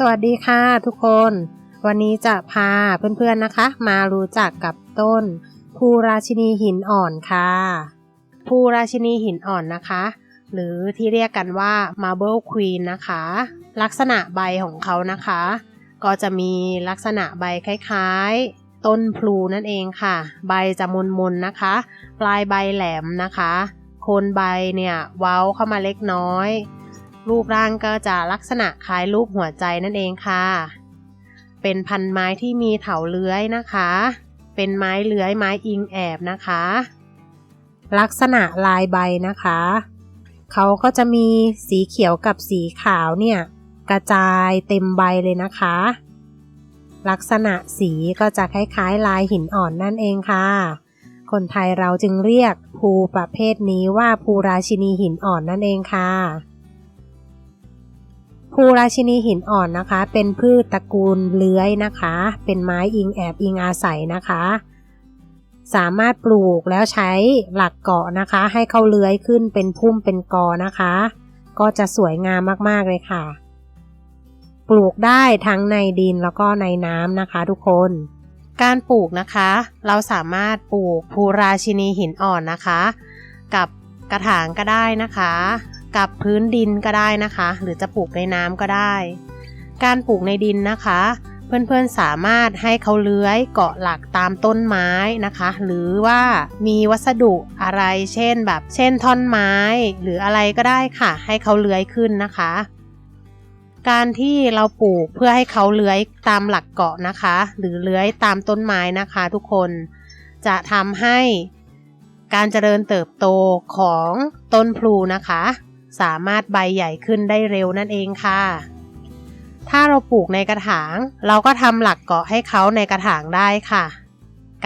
สวัสดีค่ะทุกคน วันนี้จะพาเพื่อนๆนะคะ มารู้จักกับต้นภูราชินีหินอ่อนค่ะภูราชินีหินอ่อนนะคะ หรือที่เรียกกันว่า Marble Queen นะคะ ลักษณะใบของเขานะคะ ก็จะมีลักษณะใบคล้ายๆ ต้นพลูนั่นเองค่ะ ใบจะมนๆนะคะ ปลายใบแหลมนะคะ โคนใบเนี่ยเว้าเข้ามาเล็กน้อย รูปร่างก็จะลักษณะคล้ายรูปหัวใจนั่นเองค่ะ เป็นพันไม้ที่มีเถาเลื้อยนะคะ เป็นไม้เลื้อยไม้อิงแอบนะคะ ลักษณะลายใบนะคะ เขาก็จะมีสีเขียวกับสีขาวเนี่ยกระจายเต็มใบเลยนะคะ ลักษณะสีก็จะคล้ายๆ ลายหินอ่อนนั่นเองค่ะ คนไทยเราจึงเรียกภูประเภทนี้ว่าภูราชินีหินอ่อนนั่นเองค่ะ ภูราชินีหินอ่อนนะคะ เป็นพืชตระกูลเลื้อยนะคะ เป็นไม้อิงแอบอิงอาศัยนะคะ สามารถปลูกแล้วใช้หลักเกาะนะคะ ให้เขาเลื้อยขึ้นเป็นพุ่มเป็นกอนะคะ ก็จะสวยงามมากๆเลยค่ะ ปลูกได้ทั้งในดินแล้วก็ในน้ำนะคะ ทุกคน การปลูกนะคะ เราสามารถปลูกภูราชินีหินอ่อนนะคะ กับกระถางก็ได้นะคะ กับพื้นดินก็ได้นะคะ หรือจะปลูกในน้ำก็ได้ การปลูกในดินนะคะ เพื่อนๆสามารถให้เขาเลื้อยเกาะหลักตามต้นไม้นะคะ หรือว่ามีวัสดุอะไรเช่นแบบ เช่นท่อนไม้ หรืออะไรก็ได้ค่ะ ให้เขาเลื้อยขึ้นนะคะ การที่เราปลูกเพื่อให้เขาเลื้อยตามหลักเกาะนะคะ หรือเลื้อยตามต้นไม้นะคะ ทุกคนจะทำให้การเจริญเติบโตของต้นพลูนะคะ สามารถใบใหญ่ขึ้นได้เร็วนั่นเองค่ะ ถ้าเราปลูกในกระถาง เราก็ทำหลักเกาะให้เขาในกระถางได้ค่ะ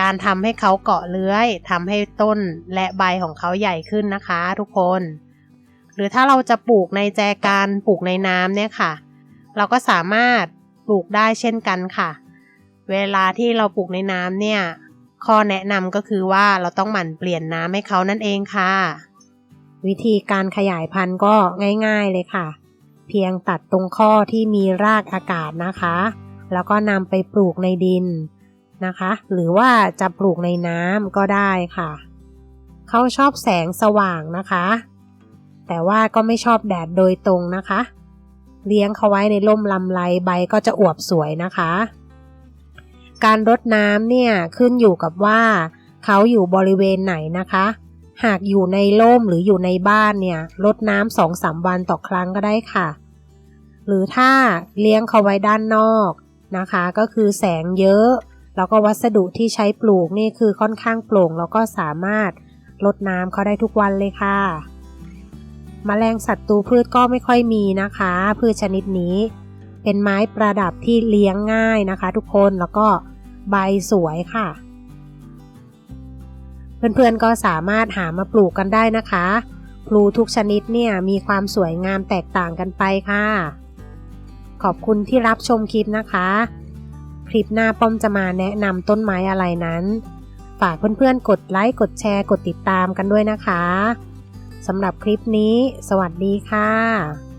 การทำให้เขาเกาะเลื้อยทำให้ต้นและใบของเขาใหญ่ขึ้นนะคะ ทุกคน หรือถ้าเราจะปลูกในแจกันปลูกในน้ำเนี่ยค่ะ เราก็สามารถปลูกได้เช่นกันค่ะ เวลาที่เราปลูกในน้ำเนี่ยข้อแนะนำก็คือว่าเราต้องหมั่นเปลี่ยนน้ำให้เขานั่นเองค่ะ วิธีการขยายพันธุ์ก็ง่ายๆเลยค่ะ เพียงตัดตรงข้อที่มีรากอากาศนะคะ แล้วก็นำไปปลูกในดินนะคะ หรือว่าจะปลูกในน้ำก็ได้ค่ะ เขาชอบแสงสว่างนะคะ แต่ว่าก็ไม่ชอบแดดโดยตรงนะคะ เลี้ยงเขาไว้ในร่มลำไรใบก็จะอวบสวยนะคะ การรดน้ำเนี่ยขึ้นอยู่กับว่าเขาอยู่บริเวณไหนนะคะ หากอยู่ในร่มหรืออยู่ในบ้านเนี่ยรดน้ำสองสามวันต่อครั้งก็ได้ค่ะ หรือถ้าเลี้ยงเขาไว้ด้านนอกนะคะ ก็คือแสงเยอะ แล้วก็วัสดุที่ใช้ปลูกนี่คือค่อนข้างโปร่ง แล้วก็สามารถรดน้ำเขาได้ทุกวันเลยค่ะมแมลงศัตรูพืชก็ไม่ค่อยมีนะคะ พืชชนิดนี้ เป็นไม้ประดับที่เลี้ยงง่ายนะคะ ทุกคนแล้วก็ใบสวยค่ะ เพื่อนๆก็สามารถหามาปลูกกันได้นะคะ พลูทุกชนิดเนี่ยมีความสวยงามแตกต่างกันไปค่ะ ขอบคุณที่รับชมคลิปนะคะ คลิปหน้าป้อมจะมาแนะนำต้นไม้อะไรนั้น ฝากเพื่อนๆกดไลค์กดแชร์กดติดตามกันด้วยนะคะสำหรับคลิปนี้ สวัสดีค่ะ